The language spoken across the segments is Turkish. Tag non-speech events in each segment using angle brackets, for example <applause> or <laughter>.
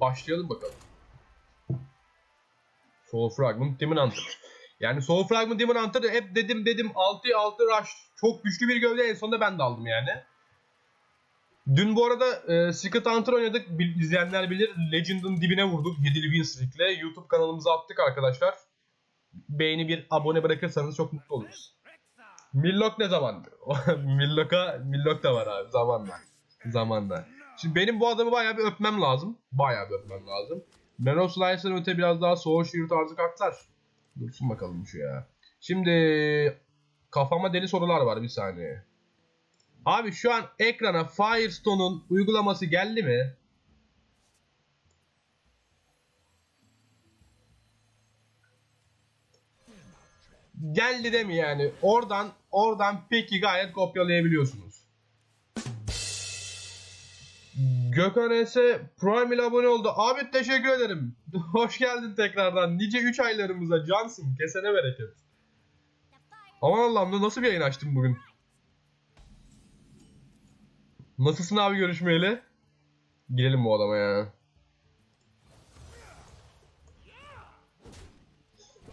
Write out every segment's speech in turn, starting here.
Başlayalım bakalım. Soul Fragment Demon Hunter. Yani Soul Fragment Demon Hunter hep dedim dedim 6 6 rush çok güçlü bir gövde en sonunda ben de aldım yani. Dün bu arada e, Secret Hunter oynadık. Bil- izleyenler bilir. Legend'ın dibine vurduk. 7'li win streak'le. YouTube kanalımıza attık arkadaşlar. Beğeni bir abone bırakırsanız çok mutlu oluruz. Millok ne zaman? <laughs> Millok'a Millok da var abi zamanla. Zamanla. Şimdi benim bu adamı bayağı bir öpmem lazım. Bayağı bir öpmem lazım. Mero Slice'ın öte biraz daha Soul Shield tarzı kartlar. Dursun bakalım şu ya. Şimdi kafama deli sorular var bir saniye. Abi şu an ekrana Firestone'un uygulaması geldi mi? Geldi de mi yani? Oradan oradan peki gayet kopyalayabiliyorsunuz. Gökhan Ese Prime ile abone oldu. Abi teşekkür ederim. <laughs> Hoş geldin tekrardan. Nice 3 aylarımıza cansın. Kesene bereket. Aman Allah'ım nasıl bir yayın açtım bugün? Nasılsın abi görüşmeyeli? Girelim bu adama ya.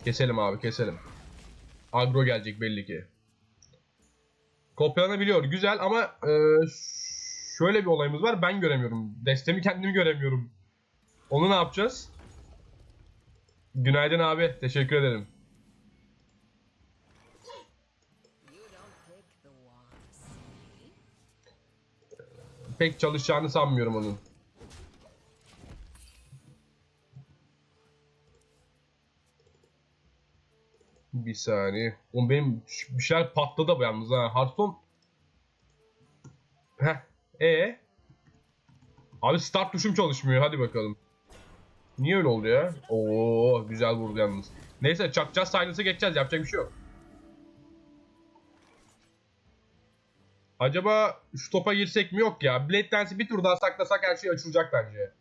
Keselim abi keselim. Agro gelecek belli ki. Kopyalanabiliyor güzel ama e, şöyle bir olayımız var ben göremiyorum. Destemi kendimi göremiyorum. Onu ne yapacağız? Günaydın abi teşekkür ederim. Pek çalışacağını sanmıyorum onun. Bir saniye. Oğlum benim bir şeyler patladı bu yalnız ha. Hearthstone. Heh. E. Abi start tuşum çalışmıyor. Hadi bakalım. Niye öyle oldu ya? Oo güzel vurdu yalnız. Neyse çakacağız silence'a geçeceğiz. Yapacak bir şey yok. Acaba şu topa girsek mi? Yok ya. Blade Dance'i bir tur daha saklasak her şey açılacak bence.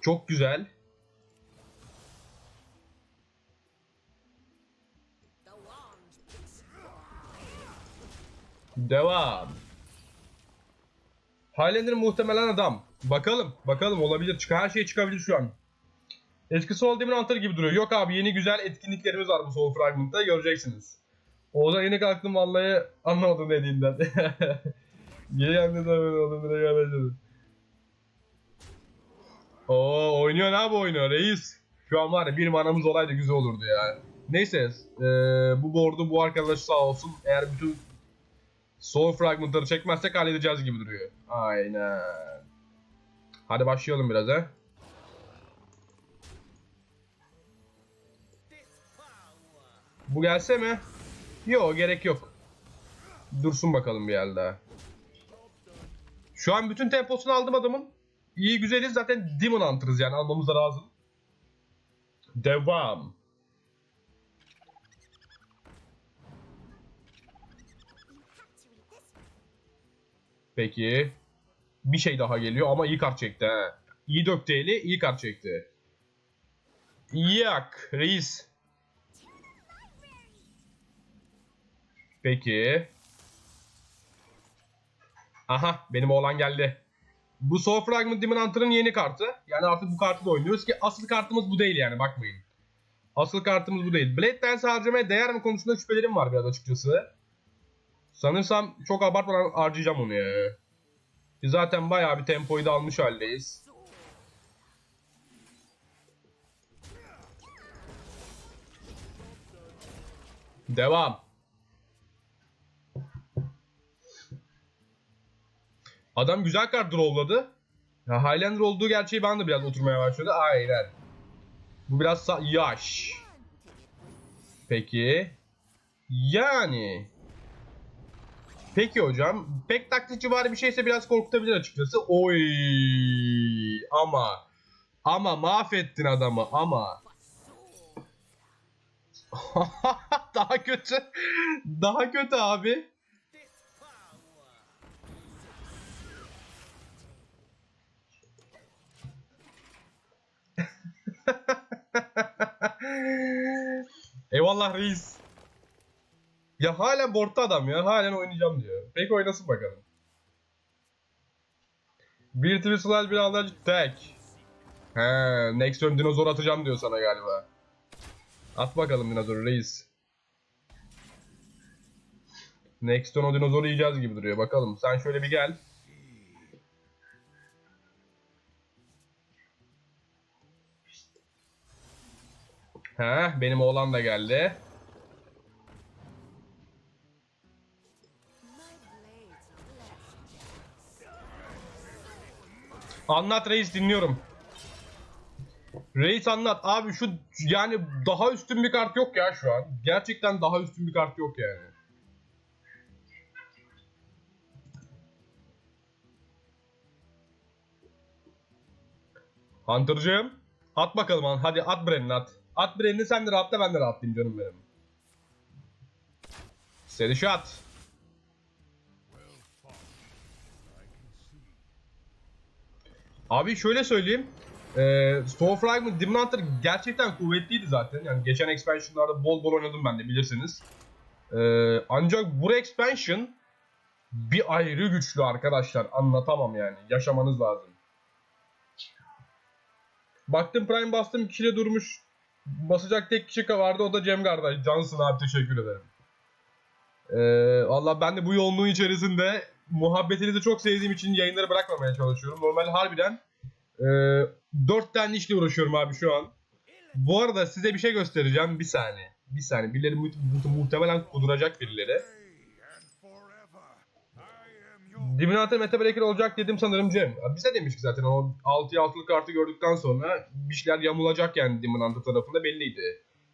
Çok güzel. Devam. Highlander muhtemelen adam. Bakalım. Bakalım olabilir. Çık her şey çıkabilir şu an. Eski Soul Demon Hunter gibi duruyor. Yok abi yeni güzel etkinliklerimiz var bu Soul Fragment'ta. Göreceksiniz. Oğuzhan yeni kalktım vallahi anlamadım dediğinden. <laughs> Yeni da böyle oldum direkt anlaşıldı. Oo oynuyor abi oynuyor reis. Şu an var ya bir manamız olaydı güzel olurdu ya. Neyse eee, bu board'u bu arkadaş sağ olsun. Eğer bütün Soul Fragment'ları çekmezsek halledeceğiz gibi duruyor. Aynen. Hadi başlayalım biraz ha. Bu gelse mi? Yok gerek yok. Dursun bakalım bir daha. Şu an bütün temposunu aldım adamın. İyi güzeliz zaten Demon Hunter'ız yani almamız da lazım. Devam. Peki. Bir şey daha geliyor ama iyi kart çekti ha. İyi döktü eli, iyi kart çekti. Yak, reis. Peki. Aha, benim oğlan geldi. Bu Soul Fragment Demon Hunter'ın yeni kartı. Yani artık bu kartı da oynuyoruz ki asıl kartımız bu değil yani bakmayın. Asıl kartımız bu değil. Blade Dance harcamaya değer mi konusunda şüphelerim var biraz açıkçası. Sanırsam çok abartmadan harcayacağım onu ya. Zaten bayağı bir tempoyu da almış haldeyiz. Devam. Adam güzel kart drawladı. Ya Highlander olduğu gerçeği bana da biraz oturmaya başladı. Aynen. Bu biraz yaş. Peki. Yani. Peki hocam. Pek taklitçi var bir şeyse biraz korkutabilir açıkçası. Oy. Ama. Ama mahvettin adamı ama. <laughs> Daha kötü. Daha kötü abi. <laughs> Eyvallah reis. Ya hala boardta adam ya. Halen oynayacağım diyor. Peki oynasın bakalım. Bir Twistle bir alıcı tek. He, next turn dinozor atacağım diyor sana galiba. At bakalım dinozoru reis. Next turn o dinozoru yiyeceğiz gibi duruyor. Bakalım sen şöyle bir gel. He, benim oğlan da geldi. Anlat reis dinliyorum. Reis anlat. Abi şu yani daha üstün bir kart yok ya şu an. Gerçekten daha üstün bir kart yok yani. Hunter'cığım. At bakalım. Hadi at Brenn'i at. At Brenn'i sen de rahatla ben de rahatlayayım canım benim. Seri shot. Abi şöyle söyleyeyim. Ee, Soul Fragment Demon Hunter gerçekten kuvvetliydi zaten. Yani geçen expansionlarda bol bol oynadım ben de bilirsiniz. Ee, ancak bu expansion bir ayrı güçlü arkadaşlar. Anlatamam yani. Yaşamanız lazım. Baktım Prime bastım kişide durmuş. Basacak tek kişi vardı o da Cem kardeş. Cansın abi teşekkür ederim. Ee, Valla ben de bu yoğunluğun içerisinde muhabbetinizi çok sevdiğim için yayınları bırakmamaya çalışıyorum. Normal harbiden e, 4 tane işle uğraşıyorum abi şu an. Bu arada size bir şey göstereceğim. Bir saniye. Bir saniye. Birileri mu- mu- muhtemelen kuduracak birileri. Divinate Meta Breaker olacak dedim sanırım Cem. Ya Bize demiştik zaten o 6'ya 6'lık kartı gördükten sonra bir şeyler yamulacak yani Divinante tarafında belliydi.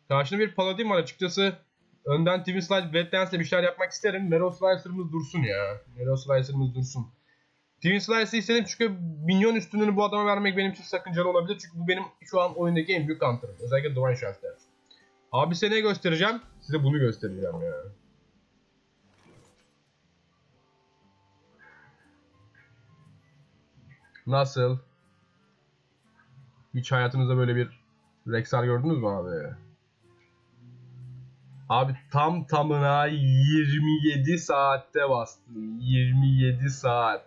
Karşında bir Paladin var açıkçası. Önden Twin Slide Blood Dance'le bir şeyler yapmak isterim. Mero Slicer'ımız dursun ya. Mero Slicer'ımız dursun. Twin Slice'ı istedim çünkü minyon üstünlüğünü bu adama vermek benim için sakıncalı olabilir. Çünkü bu benim şu an oyundaki en büyük counter'ım. Özellikle Divine Chance'ler. Abi size ne göstereceğim? Size bunu göstereceğim ya. Nasıl? Hiç hayatınızda böyle bir Rexar gördünüz mü abi? Abi tam tamına 27 saatte bastım. 27 saat.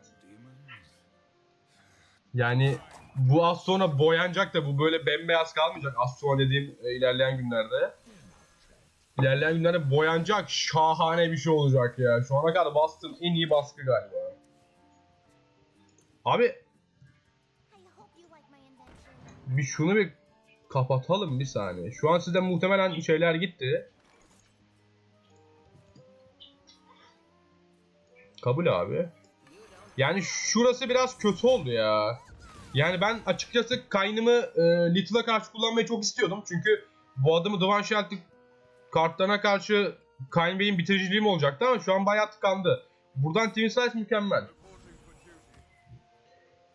Yani bu az sonra boyanacak da bu böyle bembeyaz kalmayacak az sonra dediğim e, ilerleyen günlerde. İlerleyen günlerde boyanacak şahane bir şey olacak ya. Şu ana kadar bastığım en iyi baskı galiba. Abi bir şunu bir kapatalım bir saniye. Şu an sizden muhtemelen şeyler gitti. Kabul abi. Yani şurası biraz kötü oldu ya. Yani ben açıkçası kaynımı e, Little'a karşı kullanmayı çok istiyordum. Çünkü bu adamı Divan Shield'ı kartlarına karşı Kayn Bey'in bitiriciliğim olacaktı ama şu an bayağı tıkandı. Buradan Twin Slice mükemmel.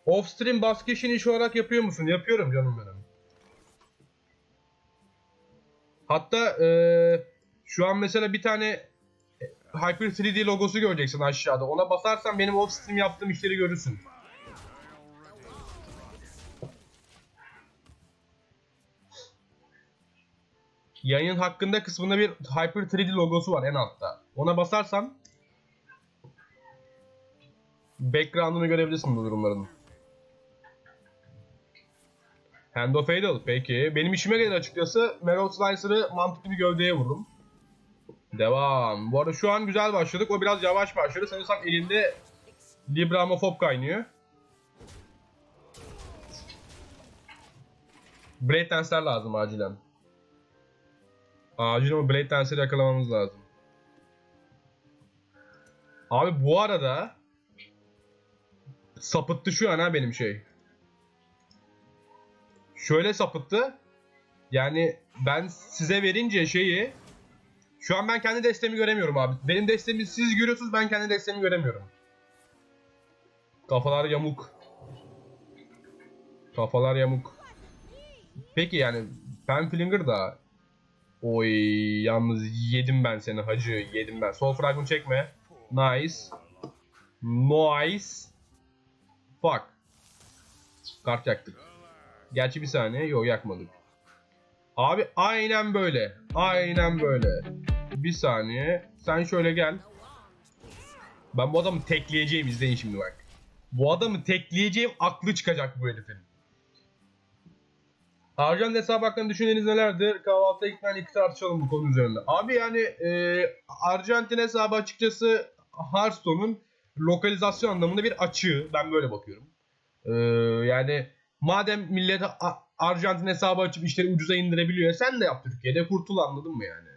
Off-stream baskı işini iş olarak yapıyor musun? Yapıyorum canım benim. Hatta eee, şu an mesela bir tane e, Hyper 3D logosu göreceksin aşağıda. Ona basarsan benim off-stream yaptığım işleri görürsün. Yayın hakkında kısmında bir Hyper 3D logosu var en altta. Ona basarsan background'ını görebilirsin bu durumların. Hand of Fatal peki. Benim işime gelir açıkçası. Marrow Slicer'ı mantıklı bir gövdeye vururum. Devam. Bu arada şu an güzel başladık. O biraz yavaş başladı. Sanırsam elinde Libramofob kaynıyor. Blade Dance'ler lazım acilen. Acilen o Blade Dance'leri yakalamamız lazım. Abi bu arada sapıttı şu an ha benim şey. Şöyle sapıttı. Yani ben size verince şeyi şu an ben kendi destemi göremiyorum abi. Benim destemi siz görüyorsunuz ben kendi destemi göremiyorum. Kafalar yamuk. Kafalar yamuk. Peki yani Penflinger da Oy yalnız yedim ben seni hacı yedim ben. Sol fragment çekme. Nice. Nice. Fuck. Kart yaktık. Gerçi bir saniye. Yok yakmadık. Abi aynen böyle. Aynen böyle. Bir saniye. Sen şöyle gel. Ben bu adamı tekleyeceğim izleyin şimdi bak. Bu adamı tekleyeceğim aklı çıkacak bu herifin. Arjan hesabı hakkında düşünceleriniz nelerdir? Kahvaltıya gitmeyen iki tartışalım bu konu üzerinde. Abi yani e, Arjantin hesabı açıkçası Hearthstone'un lokalizasyon anlamında bir açığı. Ben böyle bakıyorum. E, yani madem millet Arjantin hesabı açıp işleri ucuza indirebiliyor sen de yap Türkiye'de kurtul anladın mı yani?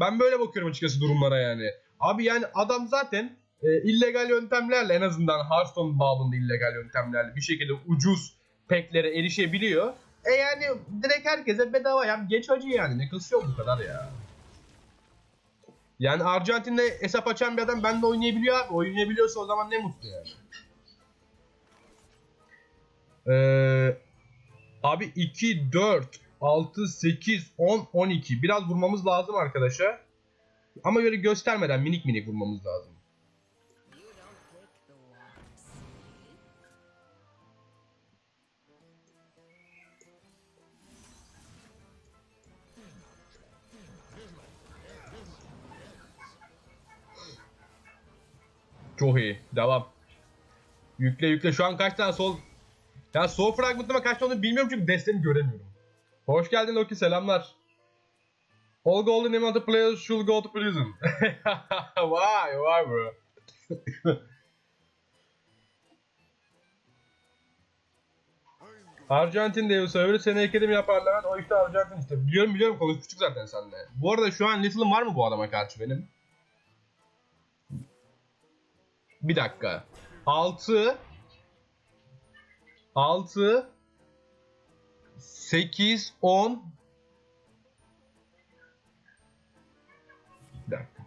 Ben böyle bakıyorum açıkçası durumlara yani. Abi yani adam zaten e, illegal yöntemlerle en azından Hearthstone babında illegal yöntemlerle bir şekilde ucuz peklere erişebiliyor. E yani direkt herkese bedava yap geç acı yani ne kısıyor bu kadar ya. Yani Arjantin'de hesap açan bir adam bende oynayabiliyor abi. Oynayabiliyorsa o zaman ne mutlu yani. Ee, abi 2, 4, 6, 8, 10, 12. Biraz vurmamız lazım arkadaşa. Ama böyle göstermeden minik minik vurmamız lazım. Çok iyi. Devam. Yükle yükle. Şu an kaç tane sol... Ya sol fragmentıma kaç tane olduğunu bilmiyorum çünkü desteni göremiyorum. Hoş geldin Loki. Selamlar. All golden amount players should go to prison. <laughs> why? Why bro? <laughs> Arjantin diye öyle sene ekledim yaparlar. O işte Arjantin işte. Biliyorum biliyorum konu küçük zaten sende. Bu arada şu an Little'ım var mı bu adama karşı benim? Bir dakika. 6 6 8 10 Bir dakika.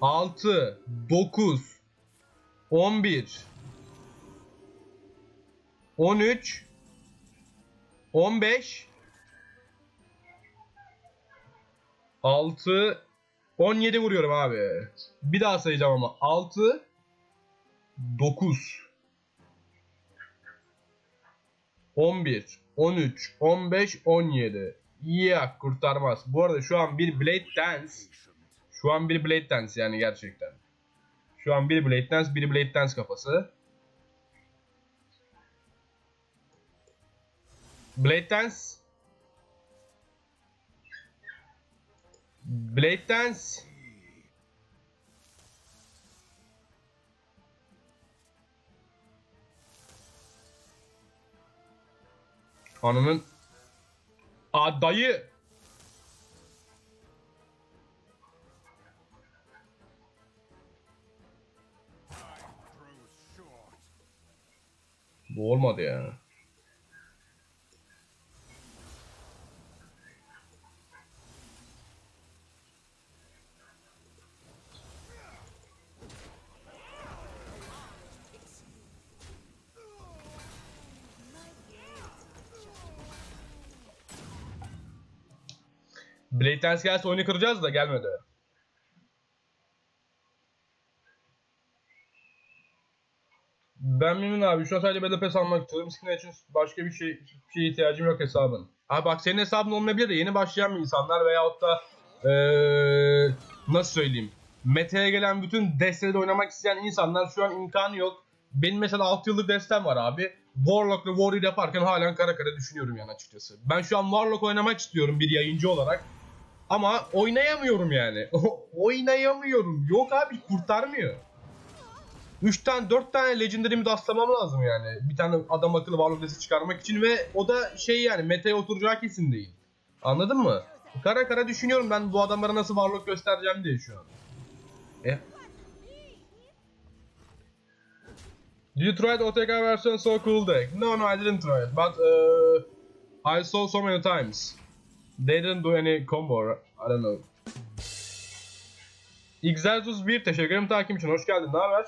6 9 11 13 15 6 17 vuruyorum abi. Bir daha sayacağım ama. 6 9 11 13 15 17 Ya kurtarmaz. Bu arada şu an bir Blade Dance şu an bir Blade Dance yani gerçekten. Şu an bir Blade Dance, bir Blade Dance kafası. Blade Dance Blade Dance Ananın Aa dayı Bu olmadı ya. Blade Dance gelse oyunu kıracağız da gelmedi. Ben Mimin abi şu an sadece Battle Pass almak istiyorum. Skin için başka bir şey bir şeye ihtiyacım yok hesabın. Abi bak senin hesabın olmayabilir de yeni başlayan insanlar veyahut da eee nasıl söyleyeyim meta'ya gelen bütün desteleri oynamak isteyen insanlar şu an imkanı yok. Benim mesela 6 yıllık destem var abi. Warlock ve Warrior yaparken halen kara kara düşünüyorum yani açıkçası. Ben şu an Warlock oynamak istiyorum bir yayıncı olarak. Ama oynayamıyorum yani. <laughs> oynayamıyorum. Yok abi kurtarmıyor. 3 tane 4 tane legendary'mi dastlamam lazım yani. Bir tane adam akıllı Warlock desi çıkarmak için ve o da şey yani meta'ya oturacağı kesin değil. Anladın mı? Kara kara düşünüyorum ben bu adamlara nasıl Warlock göstereceğim diye şu an. E? Did you try the OTK version so cool deck? No, no, I didn't try it, but uh, I saw so many times. They didn't do any combo, I don't know. Xerzus 1 teşekkür ederim takip için. Hoş geldin. Ne haber?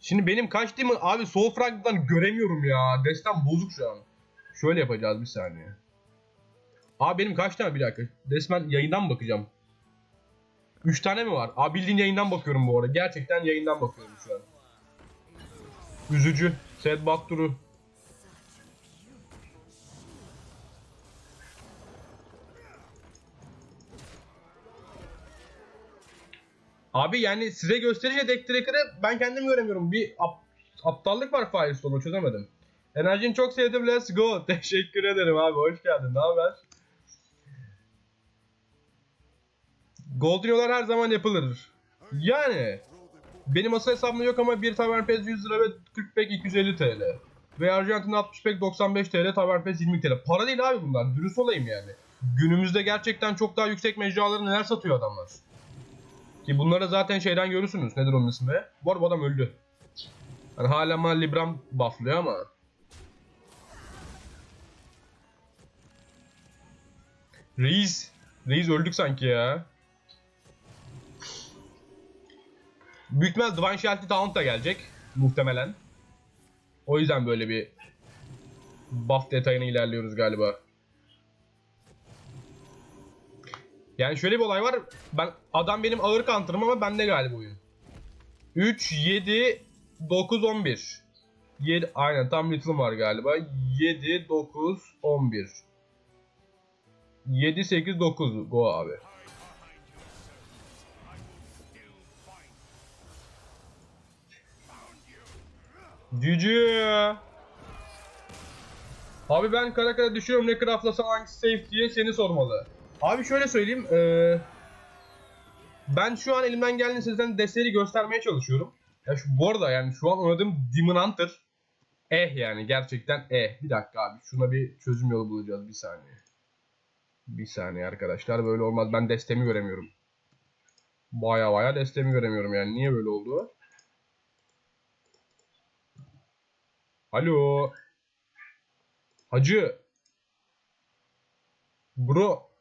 Şimdi benim kaç demon abi sol fragmandan göremiyorum ya. Destem bozuk şu an. Şöyle yapacağız bir saniye. Abi benim kaç tane bir dakika. Resmen yayından bakacağım? 3 tane mi var? Abi bildiğin yayından bakıyorum bu arada. Gerçekten yayından bakıyorum şu an. Üzücü. Sed Bakturu. Abi yani size gösterince deck tracker'ı ben kendim göremiyorum. Bir ap- aptallık var Firestone'u çözemedim. Enerjini çok sevdim let's go. <laughs> Teşekkür ederim abi hoş geldin ne haber? Golden yollar her zaman yapılır. Yani benim masa hesabımda yok ama bir Tavern Pass 100 lira ve 40 pek 250 TL. Ve Arjantin 60 pek 95 TL, Tavern Pass 20 TL. Para değil abi bunlar. Dürüst olayım yani. Günümüzde gerçekten çok daha yüksek mecraları neler satıyor adamlar. Ki bunları zaten şeyden görürsünüz. Nedir onun ismi? Bu arada adam öldü. Yani hala mal Libram bufflıyor ama. Reis. Reis öldük sanki ya. Büyük ihtimal Divine Shelty Taunt da gelecek. Muhtemelen. O yüzden böyle bir buff detayına ilerliyoruz galiba. Yani şöyle bir olay var. Ben adam benim ağır counter'ım ama bende galiba oyun. 3 7 9 11. 7 aynen tam Little'ım var galiba. 7 9 11. 7 8 9 go abi. Cücü. Abi ben kara kara düşüyorum ne craftlasam hangisi safe diye seni sormalı. Abi şöyle söyleyeyim. eee, ben şu an elimden geldiğince sizden desteği göstermeye çalışıyorum. Ya şu, bu arada yani şu an oynadığım Demon Hunter eh yani gerçekten eh. Bir dakika abi şuna bir çözüm yolu bulacağız bir saniye. Bir saniye arkadaşlar böyle olmaz ben destemi göremiyorum. Baya baya destemi göremiyorum yani niye böyle oldu? Alo. Hacı. Bro.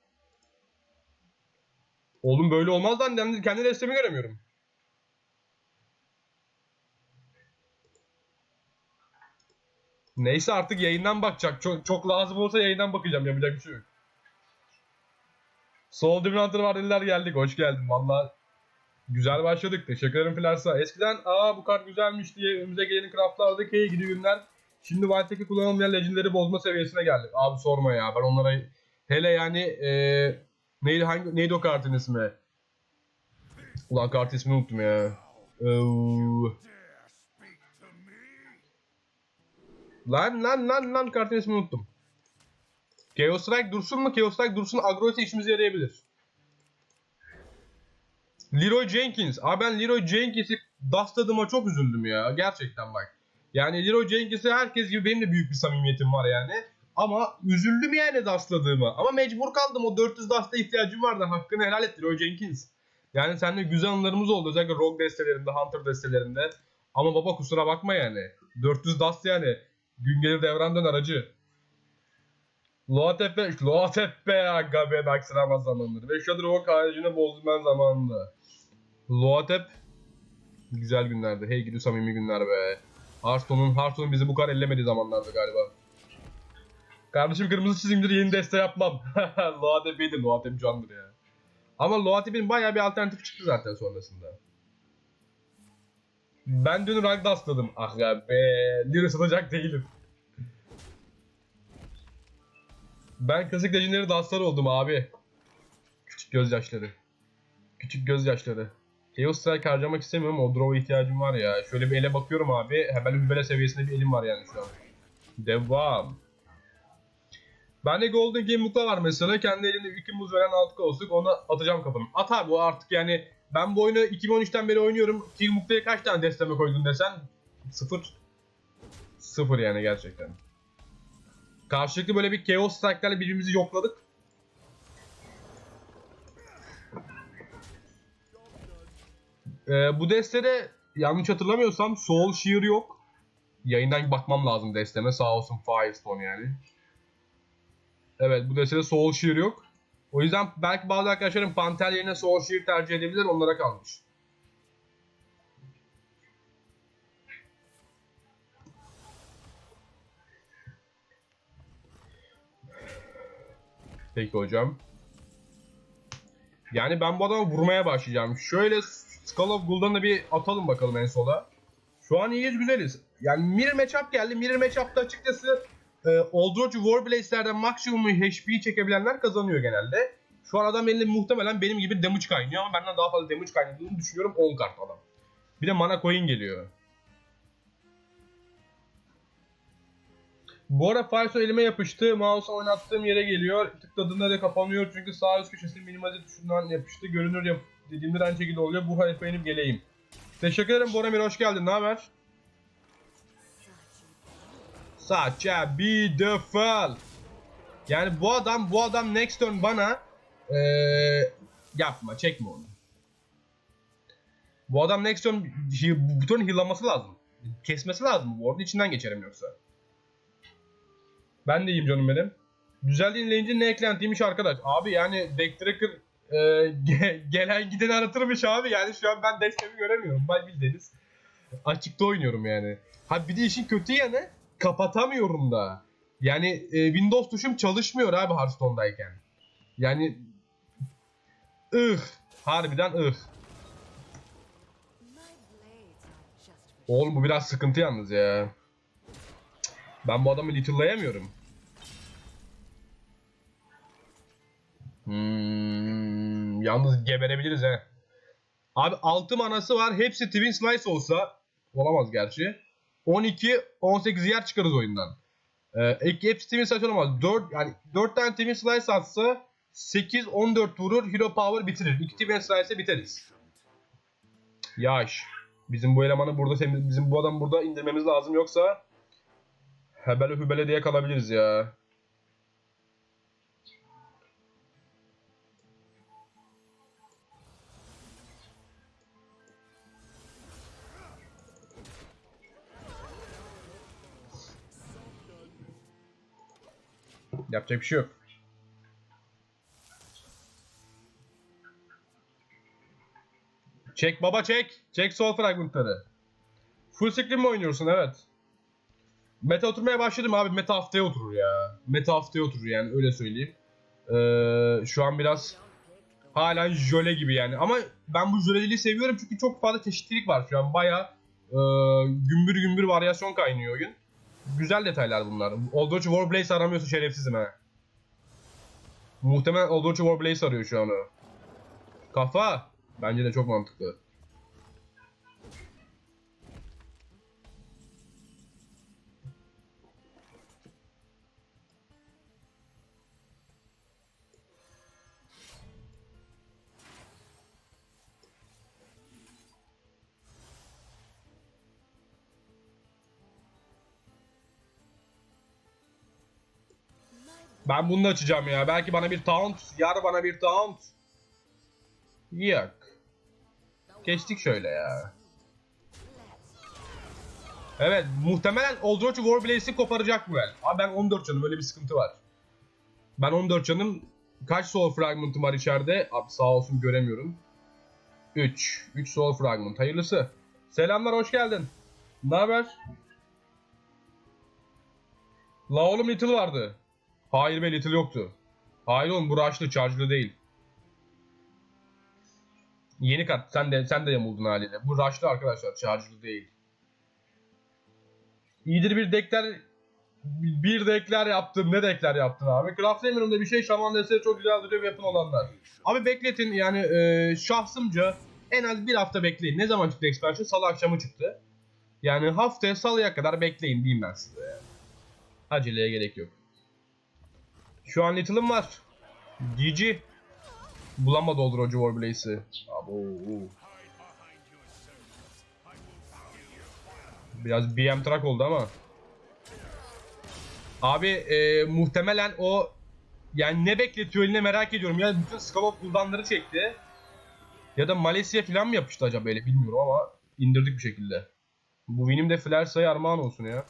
Oğlum böyle olmaz lan. Ben kendi destemi göremiyorum. Neyse artık yayından bakacak. Çok, çok lazım olsa yayından bakacağım. Yapacak bir şey yok. Soul Divinator var dediler geldik. Hoş geldin. Valla güzel başladık. Teşekkür ederim Flarsa. Eskiden aa bu kart güzelmiş diye önümüze gelen craftlardaki iyi gidiyor günler. Şimdi Wild'deki kullanılmayan legendleri bozma seviyesine geldik. Abi sorma ya. Ben onlara hele yani eee neydi hangi neydi o kartın ismi? Ulan kart ismini unuttum ya. Eee, Lan lan lan lan kartın ismini unuttum. Chaos Strike dursun mu? Chaos Strike dursun agro ise işimize yarayabilir. Leroy Jenkins. Abi ben Leroy Jenkins'i dastladığıma çok üzüldüm ya. Gerçekten bak. Yani Leroy Jenkins'e herkes gibi benim de büyük bir samimiyetim var yani. Ama üzüldüm yani dastladığıma. Ama mecbur kaldım. O 400 dasta ihtiyacım vardı. Hakkını helal et Leroy Jenkins. Yani seninle güzel anılarımız oldu. Özellikle Rogue destelerinde, Hunter destelerinde. Ama baba kusura bakma yani. 400 dast yani. Gün gelir devran döner acı. Loatepe, Loatepe aga be bak sırama zamanları. Ve Shadow Rock haricinde bozdum ben zamanında. Loatep güzel günlerdi. Hey gidiyor samimi günler be. Hearthstone'un Hearthstone'un bizi bu kadar ellemediği zamanlardı galiba. Kardeşim kırmızı çizimdir yeni deste yapmam. <laughs> Loatep'iydi Loatep candır ya. Ama Loatep'in bayağı bir alternatif çıktı zaten sonrasında. Ben dün rank dastladım. Ah ya be. Lira satacak değilim. Ben kazık legendary dastlar oldum abi. Küçük gözyaşları. Küçük gözyaşları. Chaos Strike harcamak istemiyorum. O draw'a ihtiyacım var ya. Şöyle bir ele bakıyorum abi. Hemen hübele seviyesinde bir elim var yani şu an. Devam. Bende Golden Game Book'la var mesela. Kendi elinde iki muz veren alt kolsuk. Onu atacağım kafanım. At abi o artık yani. Ben bu oyunu 2013'ten beri oynuyorum. King Book'ta kaç tane desteme koydun desen? Sıfır. Sıfır yani gerçekten. Karşılıklı böyle bir Chaos Strike'larla birbirimizi yokladık. Ee, bu destede yanlış hatırlamıyorsam Soul Shear yok. Yayından bakmam lazım desteme. Sağ olsun Firestone yani. Evet bu destede Soul Shear yok. O yüzden belki bazı arkadaşlarım Panter yerine Soul Shear tercih edebilir. Onlara kalmış. Peki hocam. Yani ben bu adamı vurmaya başlayacağım. Şöyle Skull of Gul'dan bir atalım bakalım en sola. Şu an iyiyiz güzeliz. Yani mirror matchup geldi. Mirror matchup'ta açıkçası e, Old Roach Warblaze'lerden maksimum HP'yi çekebilenler kazanıyor genelde. Şu an adam elinde muhtemelen benim gibi damage kaynıyor ama benden daha fazla damage kaynadığını düşünüyorum 10 kart adam. Bir de mana coin geliyor. Bu ara Farso elime yapıştı. Mouse'a oynattığım yere geliyor. Tıkladığında da kapanıyor çünkü sağ üst köşesi minimalize tuşundan yapıştı. Görünür yap dediğimde aynı şekilde oluyor. Bu harita benim geleyim. Teşekkür ederim Boromir hoş geldin. Ne haber? Such beautiful. Yani bu adam bu adam next turn bana eee yapma çekme onu. Bu adam next turn bu turn heal'laması lazım. Kesmesi lazım bu içinden geçerim yoksa. Ben de iyiyim canım benim. Düzeldiğin lane'ci ne eklentiymiş arkadaş. Abi yani Backtracker e, ge- gelen gideni aratırmış abi. Yani şu an ben destemi göremiyorum. Ben bildiğiniz. Açıkta oynuyorum yani. Ha bir de işin kötü yanı kapatamıyorum da. Yani e, Windows tuşum çalışmıyor abi Hearthstone'dayken. Yani ıh. Harbiden ıh. Oğlum bu biraz sıkıntı yalnız ya. Ben bu adamı little'layamıyorum. Hmm, yalnız geberebiliriz he. Abi 6 manası var. Hepsi Twin Slice olsa olamaz gerçi. 12 18 yer çıkarız oyundan. Ee, hepsi Twin Slice olamaz. 4 yani 4 tane Twin Slice atsa 8 14 vurur. Hero Power bitirir. 2 Twin Slice'e biteriz. Yaş. Bizim bu elemanı burada bizim bu adamı burada indirmemiz lazım yoksa hebele hübele diye kalabiliriz ya. Yapacak bir şey yok. Çek baba çek. Çek sol fragmentları. Full screen mi oynuyorsun? Evet. Meta oturmaya başladım abi. Meta haftaya oturur ya. Meta haftaya oturur yani öyle söyleyeyim. Ee, şu an biraz halen jöle gibi yani. Ama ben bu jöleliği seviyorum çünkü çok fazla çeşitlilik var şu an. Baya e, gümbür gümbür varyasyon kaynıyor oyun. Güzel detaylar bunlar. Oldroach Warblaze aramıyorsa şerefsizim ha. Muhtemelen Oldroach Warblaze arıyor şu an o. Kafa. Bence de çok mantıklı. Ben bunu da açacağım ya. Belki bana bir taunt. Yar bana bir taunt. Yok. Geçtik şöyle ya. Evet muhtemelen Oldroach Warblaze'i koparacak bu el. Abi ben 14 canım öyle bir sıkıntı var. Ben 14 canım. Kaç soul fragment'ım var içeride? Abi sağ olsun göremiyorum. 3. 3 soul fragment. Hayırlısı. Selamlar hoş geldin. Ne haber? La oğlum Little vardı. Hayır be Little yoktu. Hayır oğlum bu rush'lı charge'lı değil. Yeni kat sen de sen de yamuldun haliyle. Bu rush'lı arkadaşlar charge'lı değil. İyidir bir dekler bir dekler yaptım. Ne dekler yaptın abi? Craft Emir'imde bir şey şaman deseri çok güzel duruyor yapın olanlar. Abi bekletin yani e, şahsımca en az bir hafta bekleyin. Ne zaman çıktı expansion? Salı akşamı çıktı. Yani haftaya salıya kadar bekleyin diyeyim ben size. Aceleye gerek yok. Şu an Little'ım var. GG. Bulamadı olur Roger Warblaze'i. Abo. Biraz BM track oldu ama. Abi e, muhtemelen o yani ne bekletiyor eline merak ediyorum. Ya bütün Scalop cooldown'ları çekti. Ya da Malaysia falan mı yapıştı acaba öyle bilmiyorum ama indirdik bir şekilde. Bu win'im de Flare sayı armağan olsun ya.